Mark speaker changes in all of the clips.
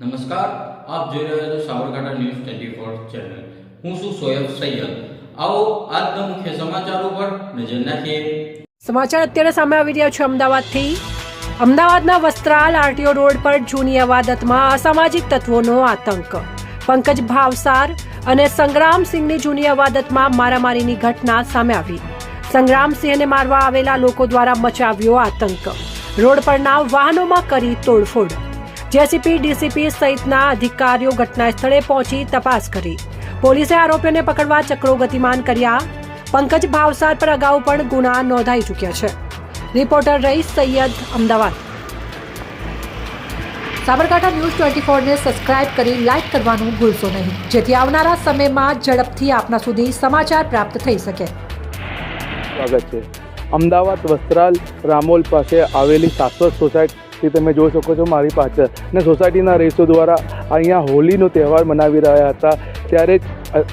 Speaker 1: નમસ્કાર, આપ જોઈ રહ્યા છો Sabarkantha news twenty four channel. હું છું સોયબ સૈયદ. આવો આજના મુખ્ય સમાચાર પર નજર નાખીએ.
Speaker 2: સમાચાર અત્યારે સામે આવી રહ્યા છે અમદાવાદથી. અમદાવાદના વસ્ત્રાલ આરટીઓ રોડ પર જૂની અવાદતમાં અસામાજિક તત્વોનો આતંક. પંકજ ભાવસાર અને સંગ્રામસિંહની જૂની અવાદતમાં મારામારીની ઘટના સામે આવી. સંગ્રામસિંહને મારવા આવેલા લોકો દ્વારા મચાવ્યો આતંક. રોડ પરના વાહનોમાં કરી તોડફોડ. જેસીપી, ડીસીપી સહિતના અધિકારીઓ ઘટના સ્થળે પહોંચી તપાસ કરી. પોલીસે આરોપીઓને પકડવા ચક્રો ગતિમાન કર્યા. પંકજ ભાવસાર પર અગાઉ પણ ગુના નોંધાઈ ચૂક્યા છે. Reporter Rais Sayyed Ahmedabad. Sabarkantha news twenty ફોરને subscribe કરી લાઇક કરવાનું ભૂલશો નહીં. જેથી આવનારા સમયમાં ઝડપથી આપના સુધી સમાચાર પ્રાપ્ત થઈ શકે.
Speaker 3: સ્વાગત છે. અમદાવાદ વસ્ત્રાલ રામોલ પાસે આવેલી શાશ્વત સોસાયટી તમે જોઈ શકો છો મારી પાછળ. અને સોસાયટીના રહીશો દ્વારા અહીંયા હોલીનો તહેવાર મનાવી રહ્યા હતા. ત્યારે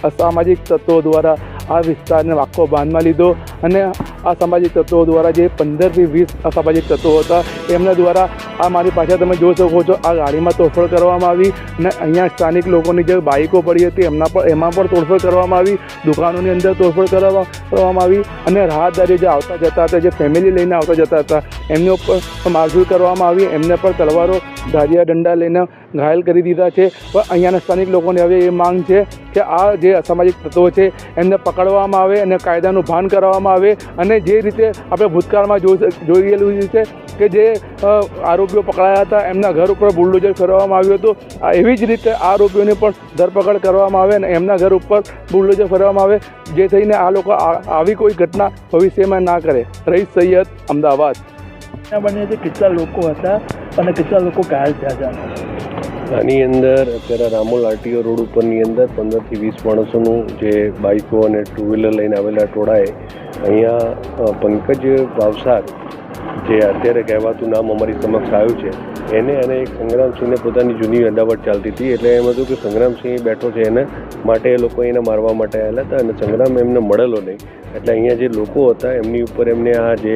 Speaker 3: અસામાજિક તત્વો દ્વારા આ વિસ્તારને આખો બાંધમાં લીધો અને આ સામાજિક તત્વો દ્વારા જે પંદરથી વીસ અસામાજિક તત્વો હતા, એમના દ્વારા આ મારી પાછળ તમે જોઈ શકો છો, આ ગાડીમાં તોડફોડ કરવામાં આવી અને અહીંયા સ્થાનિક લોકોની જે બાઇકો પડી હતી, એમના પર, એમાં પણ તોડફોડ કરવામાં આવી, દુકાનોની અંદર તોડફોડ કરવા, કરવામાં આવી અને રાહતદારી જે આવતા જતા હતા, જે ફેમિલી લઈને આવતા જતા હતા, એમની ઉપર મારઝૂડ કરવામાં આવી, એમને પણ તલવારો, ધારિયા દંડા લઈને ઘાયલ કરી દીધા છે. પણ અહીંયાના સ્થાનિક લોકોની હવે એ માંગ છે કે આ જે અસામાજિક તત્વો છે, એમને પકડવામાં આવે અને કાયદાનું ભાન કરવામાં આવે અને જે રીતે આપણે ભૂતકાળમાં જોઈ જોયેલું છે કે જે આરોપીઓ પકડાયા હતા એમના ઘર ઉપર બુલડોઝર ફેરવવામાં આવ્યું હતું. એવી જ રીતે આરોપીઓની પણ ધરપકડ કરવામાં આવે અને એમના ઘર ઉપર બુલડોઝર ફેરવવામાં આવે જે થઈને આ લોકો આવી કોઈ ઘટના ભવિષ્યમાં ના કરે. રહીશ સૈયદ અમદાવાદ.
Speaker 4: બને બની હતી કેટલા લોકો હતા અને કેટલા લોકો ઘાયલ થયા હતા?
Speaker 5: આની અંદર અત્યારે રામોલ આરટીઓ રોડ ઉપરની અંદર પંદરથી વીસ માણસોનું જે બાઇકો અને ટુ વ્હીલર લઈને આવેલા ટોળાએ અહીંયા પંકજ ભાવસાર જે અત્યારે કહેવાતું નામ અમારી સમક્ષ આવ્યું છે, એને અને એક સંગ્રામસિંહને પોતાની જૂની અદાવત ચાલતી હતી, એટલે એમ હતું કે સંગ્રામસિંહ બેઠો છે એને માટે એ લોકો એને મારવા માટે આવેલા હતા અને સંગ્રામ એમને મળેલો નહીં. એટલે અહીંયા જે લોકો હતા, એમની ઉપર એમને આ જે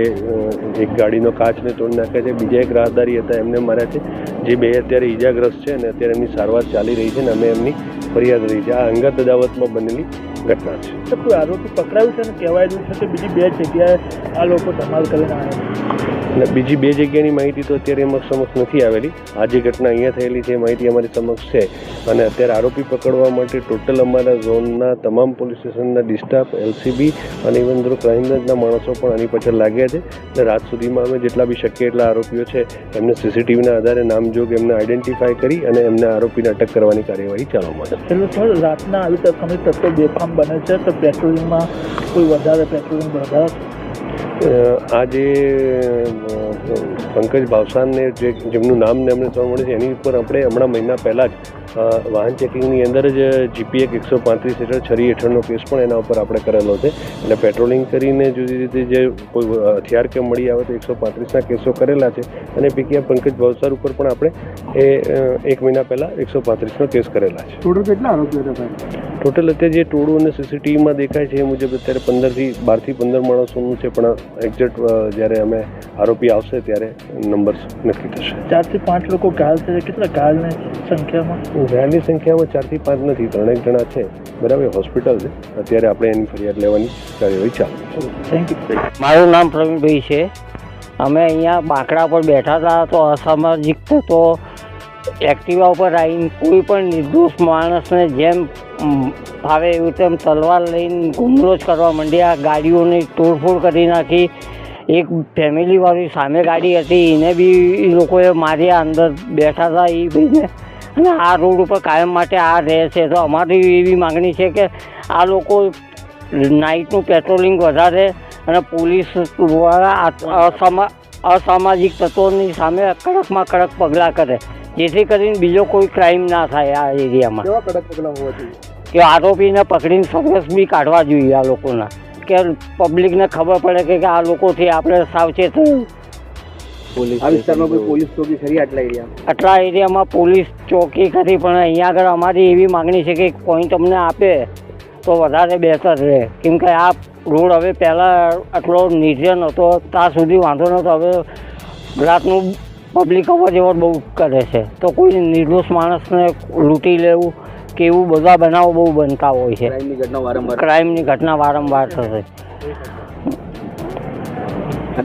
Speaker 5: એક ગાડીનો કાચને તોડી નાખ્યા છે, બીજા એક રાહદારી હતા એમને માર્યા છે, જે બે અત્યારે ઈજાગ્રસ્ત છે અને અત્યારે એમની સારવાર ચાલી રહી છે અને અમે એમની ફરિયાદ રહી છે. આ અંગત અદાવતમાં બનેલી ઘટના છે.
Speaker 4: તો કોઈ આરોપી પકડાયું છે અને કહેવાયેલું છે કે બીજી બે જગ્યાએ આ લોકો ધમાલ કરીને આવ્યા
Speaker 5: અને બીજી બે જગ્યાની માહિતી તો અત્યારે એમાં સમક્ષ નથી આવેલી. આ જે ઘટના અહીંયા થયેલી છે એ માહિતી અમારી સમક્ષ છે. અને અત્યારે આરોપી પકડવા માટે ટોટલ અમારા ઝોનના તમામ પોલીસ સ્ટેશનના ડિસ્ટાફ એલસીબી અને ઇવન ધ્રુ ક્રાઇમબ્રાન્ચના માણસો પણ આની પાછળ લાગ્યા છે. અને રાત સુધીમાં અમે જેટલા બી શક્ય એટલા આરોપીઓ છે એમને સીસીટીવીના આધારે નામજોગ એમને આઈડેન્ટિફાય કરી અને એમને આરોપીને અટક કરવાની કાર્યવાહી ચાલવામાં છે
Speaker 4: રાતના આવી તક તત્વો બેફામ બને છે, તો પેટ્રોલિંગમાં કોઈ વધારે પેટ્રોલિંગ વધારે?
Speaker 5: આજે પંકજ ભાવસાનને જે, જેમનું નામ ને અમને જાણ મળે છે, એની ઉપર આપણે હમણાં મહિના પહેલાં જ વાહન ચેકિંગની અંદર જ જીપી એક એકસો પાંત્રીસ હેઠળ છરી હેઠળનો કેસ પણ એના ઉપર આપણે કરેલો છે. એટલે પેટ્રોલિંગ કરીને જુદી જુદી જે કોઈ હથિયાર કે મળી આવે તો એકસો પાંત્રીસના કેસો કરેલા છે. અને પૈકી પંકજ ભાવસાર ઉપર પણ આપણે એ એક મહિના પહેલાં એકસો પાંત્રીસનો કેસ કરેલા છે.
Speaker 3: ટોટલ કેટલા આરોપીઓ હતા
Speaker 5: ટોટલ અત્યારે જે ટોળું અને સીસીટીવીમાં દેખાય છે એ મુજબ અત્યારે પંદરથી બારથી પંદર માણસોનું છે પણ એક્ઝેક્ટ જ્યારે અમે આરોપી આવશે ત્યારે નંબર્સ નક્કી થશે.
Speaker 4: ચારથી પાંચ લોકો ઘાયલ છે. કેટલા ઘાયલની સંખ્યામાં?
Speaker 5: ઘાયલની સંખ્યામાં ચારથી પાંચ નથી ત્રણેક જણા છે. બરાબર હોસ્પિટલ છે. અત્યારે આપણે એની ફરિયાદ લેવાની કાર્યવાહી ચાલુ છે.
Speaker 4: થેન્ક યુ
Speaker 6: મારું નામ પ્રવીણભાઈ છે. અમે અહીંયા બાંકડા પર બેઠા હતા તો અસામાજિક તો એક્ટિવા ઉપર આવીને કોઈ પણ નિર્દોષ માણસને જેમ ફાવે એવું તેમ તલવાર લઈને ગુમરો જ કરવા માંડ્યા ગાડીઓની તોડફોડ કરી નાખી. એક ફેમિલીવાળી સામે ગાડી હતી એને બી એ લોકોએ માર્યા અંદર બેઠા હતા એ ભાઈને અને આ રોડ ઉપર કાયમ માટે આ રહે છે. તો અમારી એવી માગણી છે કે આ લોકો નાઇટનું પેટ્રોલિંગ વધારે અને પોલીસ દ્વારા અસામાજિક તત્વોની સામે કડકમાં કડક પગલાં કરે જેથી કરીને બીજો કોઈ ક્રાઇમ ના થાય આ એરિયામાં.
Speaker 3: કડક પગલાં હોવા જોઈએ?
Speaker 6: કે આરોપીને પકડીને સર્વિસ બી કાઢવા જોઈએ આ લોકોના. કે પબ્લિકને ખબર પડે કે આ લોકોથી આપણે સાવચેત.
Speaker 3: આ વિસ્તારમાં કોઈ પોલીસ ચોકી ખરી આટલા એરિયા
Speaker 6: આટલા એરિયામાં પોલીસ ચોકી કરી પણ અહીંયા આગળ અમારી એવી માગણી છે કે કોઈ તમને આપે તો વધારે બેટર રહે. કેમ કે આ રોડ હવે પહેલાં આટલો નિર્જન હતો ત્યાં સુધી વાંધો નહોતો. હવે રાતનું પબ્લિક અવર જવર બહુ કરે છે. તો કોઈ નિર્દોષ માણસને લૂંટી લેવું કે એવું બધા બનાવો બહુ બનતા હોય છે. ક્રાઇમની ઘટના વારંવાર થશે